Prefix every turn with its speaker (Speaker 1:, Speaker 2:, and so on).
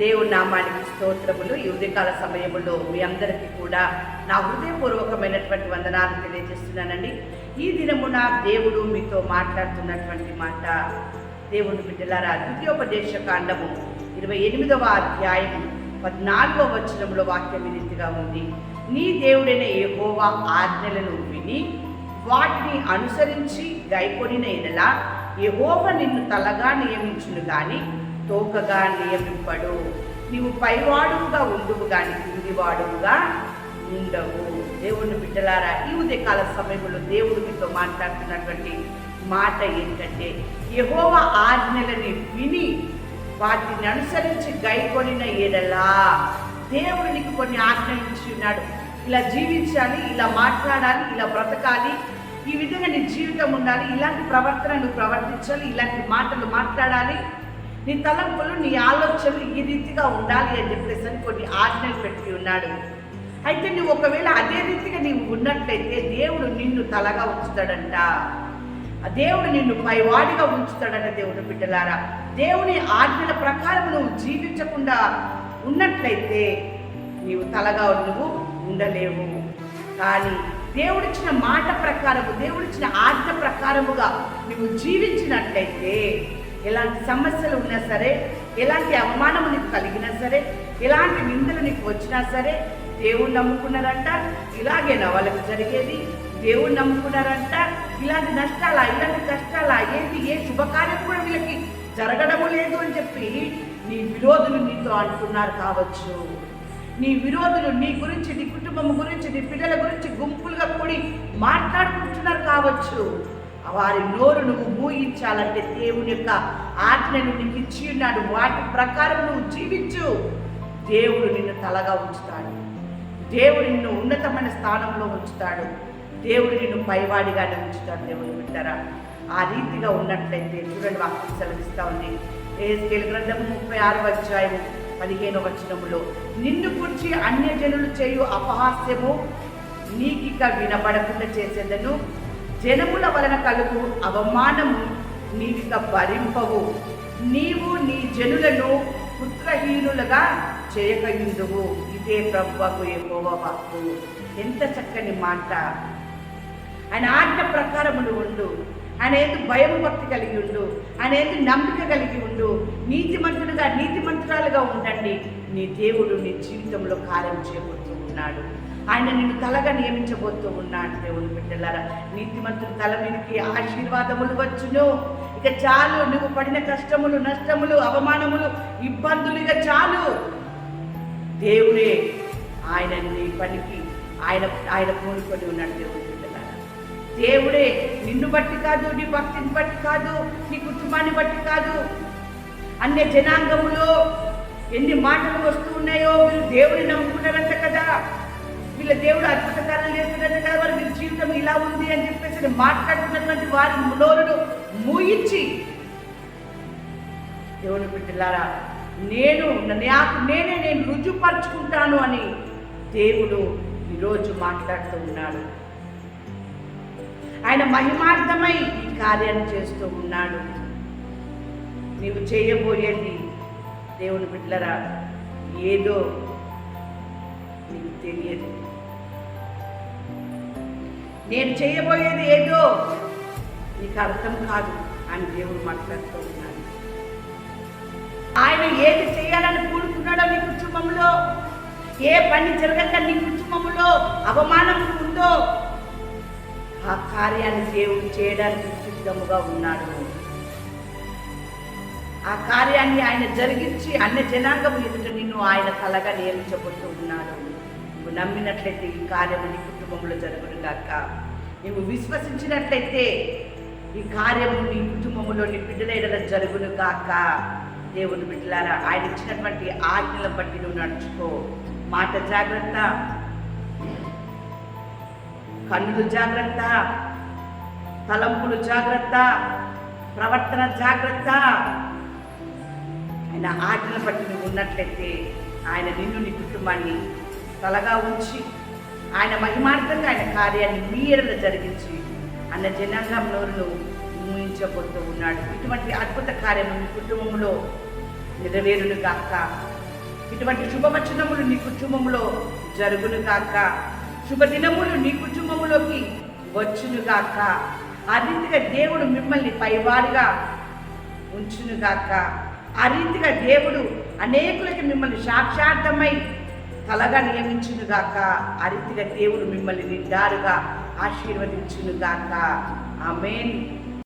Speaker 1: దేవుని నామానికి స్తోత్రములు. ఈ ఉదయకాల సమయంలో మీ అందరికీ కూడా నా హృదయపూర్వకమైనటువంటి వందనాలు తెలియజేస్తున్నానండి. ఈ దినమున దేవుడు మీతో మాట్లాడుతున్నటువంటి మాట. దేవుని బిడ్డలారా ద్వితీయోపదేశ కాండము ఇరవై ఎనిమిదవ అధ్యాయం పద్నాలుగవ వచనంలో వాక్యం ఈ రీతిగా ఉంది. నీ దేవుడైన ఏహోవా ఆజ్ఞలను విని వాటిని అనుసరించి గైకొనిన ఎడల ఏహోవ నిన్ను తలగా నియమించును కానీ తోకగా నియమింపడు నీవు పైవాడుగా ఉండువు కానీ కిందివాడుగా ఉండవు. దేవుని బిడ్డలారా ఈ ఉదయకాల సమయంలో దేవుడు మీతో మాట్లాడుతున్నటువంటి మాట ఏంటంటే యహోవ ఆజ్ఞలని విని వాటిని అనుసరించి గైకొనిన ఎడలా దేవుడు నీకు కొన్ని ఆజ్ఞలు ఇచ్చి ఉన్నాడు. ఇలా జీవించాలి ఇలా మాట్లాడాలి ఇలా బ్రతకాలి ఈ విధంగా నీ జీవితం ఉండాలి ఇలాంటి ప్రవర్తన నువ్వు ప్రవర్తించాలి ఇలాంటి మాటలు మాట్లాడాలి నీ తలంపులు నీ ఆలోచనలు ఈ రీతిగా ఉండాలి అని చెప్పేసి అని కొన్ని ఆజ్ఞలు పెట్టి ఉన్నాడు. అయితే నువ్వు ఒకవేళ అదే రీతిగా నీవు ఉన్నట్లయితే దేవుడు నిన్ను తలగా ఉంచుతాడంట. దేవుడు నిన్ను పైవాడిగా ఉంచుతాడట దేవుడు బిడ్డలారా దేవుని ఆజ్ఞల ప్రకారం నువ్వు జీవించకుండా ఉన్నట్లయితే నీవు తలగా నువ్వు ఉండలేవు. కానీ దేవుడిచ్చిన మాట ప్రకారము దేవుడిచ్చిన ఆజ్ఞ ప్రకారముగా నువ్వు జీవించినట్లయితే ఎలాంటి సమస్యలు ఉన్నా సరే ఎలాంటి అవమానము నీకు కలిగినా సరే ఎలాంటి నిందలు నీకు వచ్చినా సరే దేవుణ్ణి నమ్ముకున్నారంట. ఇలాగేనా వాళ్ళకి జరిగేది. దేవుణ్ణి నమ్ముకున్నారంట. ఇలాంటి నష్టాలా ఇలాంటి కష్టాలా ఏంటి ఏ శుభకార్యం కూడా వీళ్ళకి జరగడము లేదు అని చెప్పి నీ విరోధులు నీతో అంటున్నారు కావచ్చు. నీ విరోధులు నీ గురించి నీ కుటుంబం గురించి నీ పిల్లల గురించి గుంపులుగా కూడి మాట్లాడుకుంటున్నారు కావచ్చు. వారి నోరు నువ్వు మూయించాలంటే దేవుని యొక్క ఆజ్ఞను నీకు ఇచ్చి ఉన్నాడు. వాటి ప్రకారం నువ్వు జీవించు. దేవుడు నిన్ను తలగా ఉంచుతాడు. దేవుడు నిన్ను ఉన్నతమైన స్థానంలో ఉంచుతాడు. దేవుడు నిన్ను పైవాడిగానే ఉంచుతాడు దేవుడు వింటారా ఆ రీతిగా ఉన్నట్లయితే చూడండి వాక్యం సెలవిస్తా ఉంది. ఏస్కేల్ గ్రంథము ముప్పై ఆరు అధ్యాయము పదిహేను వచనములో నిన్ను గురించి అన్యజనులు చేయు అపహాస్యము నీకిక వినబడకుండా చేసేదను. జనముల వలన కలుగు అవమానము నీవిక భరింపవు. నీవు నీ జనులను పుత్రహీనులుగా చేయకయుందువు. ఇదే ప్రభువకు ఎక్కువ వాక్కు. ఎంత చక్కని మాట. ఆయన ఆజ్ఞ ప్రకారములు ఉండు. అనేది ఏది భయం భక్తి కలిగి ఉండు. అనేది నమ్మిక కలిగి ఉండు. నీతిమంతుడుగా నీతిమంతురాలుగా ఉండండి. నీ దేవుడు నీ జీవితంలో కార్యం చేయబోతూ ఉన్నాడు. ఆయన నిన్ను తలగా నియమించబోతూ ఉన్నాడు దేవుని బిడ్డలారా. నీతిమంతుడు తల మీదకి ఆశీర్వాదములు వచ్చును. ఇక చాలు నువ్వు పడిన కష్టములు నష్టములు అవమానములు ఇబ్బందులు ఇక చాలు. దేవుడే ఆయన నీ పనికి ఆయన ఆయన పూనుకొని ఉన్నాడు దేవుని బిడ్డలారా. దేవుడే నిన్ను బట్టి కాదు నీ భక్తిని బట్టి కాదు నీ కుటుంబాన్ని బట్టి కాదు. అన్య జనాంగములో ఎన్ని మాటలు వస్తూ ఉన్నాయో మీరు దేవుని నమ్ముకున్నారంట కదా. వీళ్ళ దేవుడు అద్భుతకారం చేస్తున్నట్టు కదా వారి వీరి జీవితం ఇలా ఉంది అని చెప్పేసి మాట్లాడుతున్నటువంటి వారి నోరును మూయించి దేవుని బిడ్డలారా నేను నాకు నేనే నేను రుజుపరుచుకుంటాను అని దేవుడు ఈరోజు మాట్లాడుతూ ఉన్నాడు. ఆయన మహిమార్థమై ఈ కార్యాన్ని చేస్తూ ఉన్నాడు. నీవు చేయబోయేది దేవుని బిడ్డలరా ఏదో నీకు తెలియదు. నేను చేయబోయేది ఏదో నీకు అర్థం కాదు అని దేవుడు మాట్లాడుతూ ఉన్నాడు ఆయన ఏది చేయాలని కూడుకున్నాడో నీ కుటుంబంలో ఏ పని జరగక నీ కుటుంబంలో అవమానం ఉందో ఆ కార్యాన్ని దేవుడు చేయడానికి సిద్ధముగా ఉన్నాడు. ఆ కార్యాన్ని ఆయన జరిగించి అన్ని జనాంగం ఎదుట నిన్ను ఆయన తలగా నియమించబోతూ ఉన్నాడు. నువ్వు నమ్మినట్లయితే ఈ కార్యము నీకు కుటుంబంలో జరుగును నీవు విశ్వసించినట్లయితే ఈ కార్యము నీ కుటుంబంలో నీ బిడ్డల జరుగును గాక దేవుని బిడ్డలారా ఆయన ఇచ్చినటువంటి ఆజ్ఞలను బట్టి నువ్వు నడుచుకో. మాట జాగ్రత్త. కన్నులు జాగ్రత్త. తలంపులు జాగ్రత్త. ప్రవర్తన జాగ్రత్త. ఆయన ఆజ్ఞలు బట్టి నువ్వు ఉన్నట్లయితే ఆయన నిన్ను నీ కుటుంబాన్ని తలగా ఉంచి ఆయన మహిమార్థంగా ఆయన కార్యాన్ని మీ ఎడల జరిగించి అన్న జనాంగంలో నువ్వు ఊహించబోతూ ఉన్నాడు. ఇటువంటి అద్భుత కార్యము మీ కుటుంబంలో నెరవేరును గాక. ఇటువంటి శుభవచనములు నీ కుటుంబంలో జరుగును గాక. శుభదినములు నీ కుటుంబంలోకి వచ్చును గాక. ఆ రీతిగా దేవుడు మిమ్మల్ని పైవారిగా ఉంచును గాక. ఆ రీతిగా దేవుడు అనేకులకి మిమ్మల్ని సాక్షార్థమై కలగా నియమించును గాక ఆ రీతిగా దేవుడు మిమ్మల్ని నిండారుగా ఆశీర్వదించును గాక ఆమెన్.